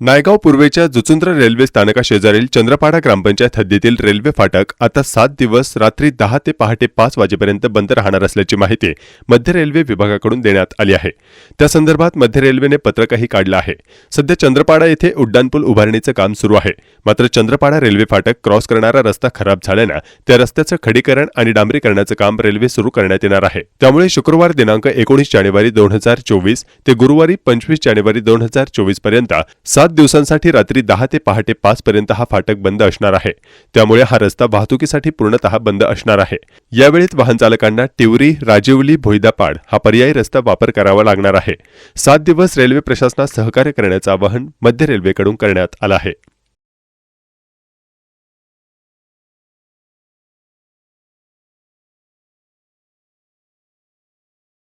नायगाव पूर्वेच्या जुचुंद्र रेल्वे स्थानकाशेजारील चंद्रपाडा ग्रामपंचायत हद्दीतील रेल्वे फाटक आता सात दिवस रात्री दहा ते पहाटे पाच वाजेपर्यंत बंद राहणार असल्याची माहिती मध्य रेल्वे विभागाकडून देण्यात आली आहे. त्या संदर्भात मध्य रेल्वेने पत्रकही काढलं आहे. सध्या चंद्रपाडा येथे उड्डाणपूल उभारणीचं काम सुरू आहे. मात्र चंद्रपाडा रेल्वे फाटक क्रॉस करणारा रस्ता खराब झाल्यानं त्या रस्त्याचं खडीकरण आणि डांबरीकरणाचं काम रेल्वे सुरू करण्यात येणार आहे. त्यामुळे शुक्रवार दिनांक एकोणीस जानेवारी दोन हजार चोवीस ते गुरुवारी पंचवीस जानेवारी दोन हजार चोवीसपर्यंत सात दिवसांसाठी रात्री दहा ते पहाटे पाच पर्यंत हा फाटक बंद असणार आहे. त्यामुळे हा रस्ता वाहतुकीसाठी पूर्णतः बंद असणार आहे. यावेळी वाहन चालकांना टिवरी राजिवली भोईदापाड हा पर्यायी रस्ता वापर करावा लागणार आहे. सात दिवस रेल्वे प्रशासनास सहकार्य करण्याचं आवाहन मध्य रेल्वेकडून करण्यात आलं आहे.